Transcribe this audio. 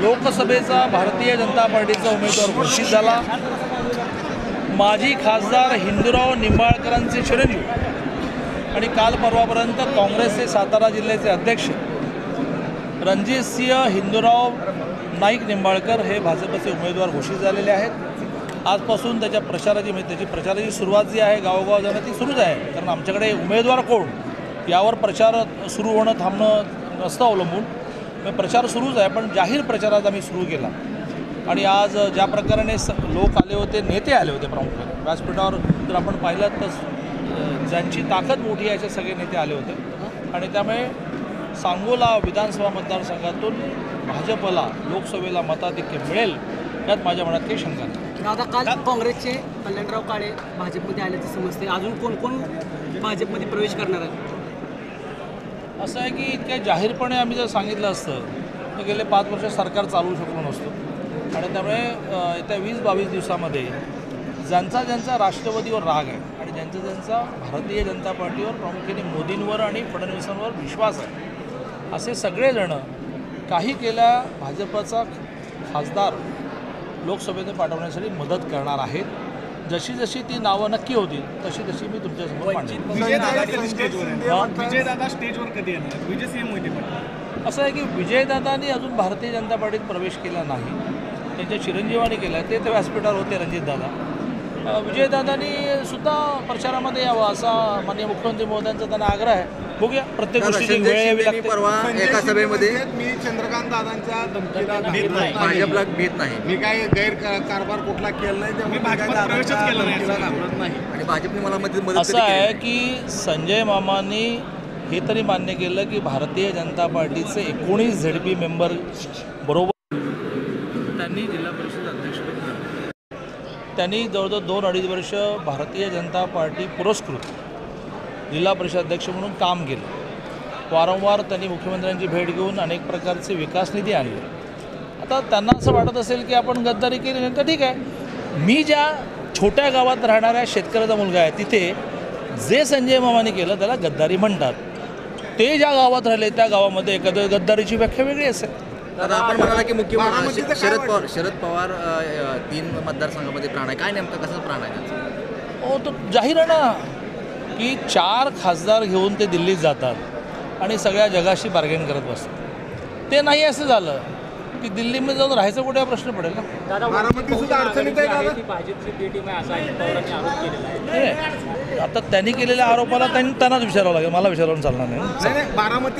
लोकसभेचा भारतीय जनता पार्टीचा उमेदवार घोषित झाला. माजी खासदार हिंदूराव निंबाळकरांचे चिरंजीव आणि काल परवापर्यंत काँग्रेसचे सातारा जिल्ह्याचे अध्यक्ष रणजितसिंह हिंदूराव नाईक निंबाळकर हे भाजपचे उमेदवार घोषित झालेले आहेत. आजपासून त्याच्या प्रचाराची म्हणजे त्याची प्रचाराची सुरुवात जी आहे गावोगाव जाणं ती सुरूच आहे. कारण आमच्याकडे उमेदवार कोण? यावर प्रचार सुरू होणं थांबणं नसतं अवलंबून. प्रचार सुरूच आहे पण जाहीर प्रचारात आम्ही सुरू केला. आणि आज ज्या प्रकारे स लोक आले होते नेते आले होते प्रामुख्याने व्यासपीठावर जर आपण पाहिलं तर ज्यांची ताकद मोठी आहे असे सगळे नेते आले होते. आणि त्यामुळे सांगोला विधानसभा मतदारसंघातून भाजपला लोकसभेला मताधिक्य मिळेल यात माझ्या मनात काही शंका नाही. दादा काल काँग्रेसचे कल्याणराव काळे भाजपमध्ये आल्याचे समजते अजून कोण कोण भाजपमध्ये प्रवेश करणार आहे? असं आहे की इतक्या जाहीरपणे आम्ही जर सांगितलं असतं तर गेले पाच वर्ष सरकार चालवू शकलो नसतो. आणि त्यामुळे येत्या वीस बावीस दिवसामध्ये ज्यांचा ज्यांचा राष्ट्रवादीवर राग आहे आणि ज्यांचा ज्यांचा भारतीय जनता पार्टीवर प्रामुख्याने मोदींवर आणि फडणवीसांवर विश्वास आहे असे सगळेजणं काही केल्या भाजपचा खासदार लोकसभेने पाठवण्यासाठी मदत करणार आहेत. जशी जशी ती नावं नक्की होतील तशी तशी मी तुमच्यासमोर विजयदादा कधी स्टेजवर हा? येणार विजयदादा स्टेजवर कधी येणार विजय सिंह मोहिते पाटील असं आहे की विजयदादांनी अजून भारतीय जनता पार्टीत प्रवेश केला नाही. त्यांच्या चिरंजीवानी केला. ते तर व्यासपीठावर होते रणजितदादा विजयदादांनी सुद्धा प्रचारामध्ये यावं असा माननीय मुख्यमंत्री महोदयांचा त्यांना आग्रह आहे. बघूया प्रत्येक गोष्टीची वेळ यावी लागते. परवा एका सभेमध्ये मी चंद्रकांत दादांच्या धमकीला घेत नाही. भाजपला भेट नाही. मी काय गैर कारभार कुठला केला नाही त्यामुळे काय प्रवेशच केला नाही. आणि भाजपने मला मदत असं आहे की संजय मामांनी हे तरी मान्य केलं की भारतीय जनता पार्टीचे एकोणीस झेड पी मेंबर बरोबर त्यांनी जिल्हा परिषद अध्यक्षपद त्यांनी जवळजवळ दोन अडीच वर्ष भारतीय जनता पार्टी पुरस्कृत. जिल्हा परिषद अध्यक्ष म्हणून काम केलं. वारंवार त्यांनी मुख्यमंत्र्यांची भेट घेऊन अनेक प्रकारचे विकास निधी आणले. आता त्यांना असं वाटत असेल की आपण गद्दारी केली नाही तर ठीक आहे. मी ज्या छोट्या गावात राहणाऱ्या शेतकऱ्याचा मुलगा आहे तिथे जे संजय मामाने केलं त्याला गद्दारी म्हणतात. ते ज्या गावात राहिले त्या गावामध्ये एखाद्या गद्दारीची व्याख्या वेगळी असेल. तर आपण म्हणाला की मुख्यमंत्री शरद? पवार शरद पवार तीन मतदारसंघामध्ये प्राण आहे. काय नेमकं कसं प्राण आहे त्यांचं? हो तो जाहीर आहे ना की चार खासदार घेऊन ते दिल्लीत जातात आणि सगळ्या जगाशी बार्गेन करत बसतात. ते नाही असं झालं की दिल्लीमध्ये जाऊन राहायचं कुठे हा प्रश्न पडेल ना. आता त्यांनी केलेल्या आरोपाला त्यांनी त्यांनाच विचारावं लागेल मला विचारावून चालणार नाही. नाही नाही बारामती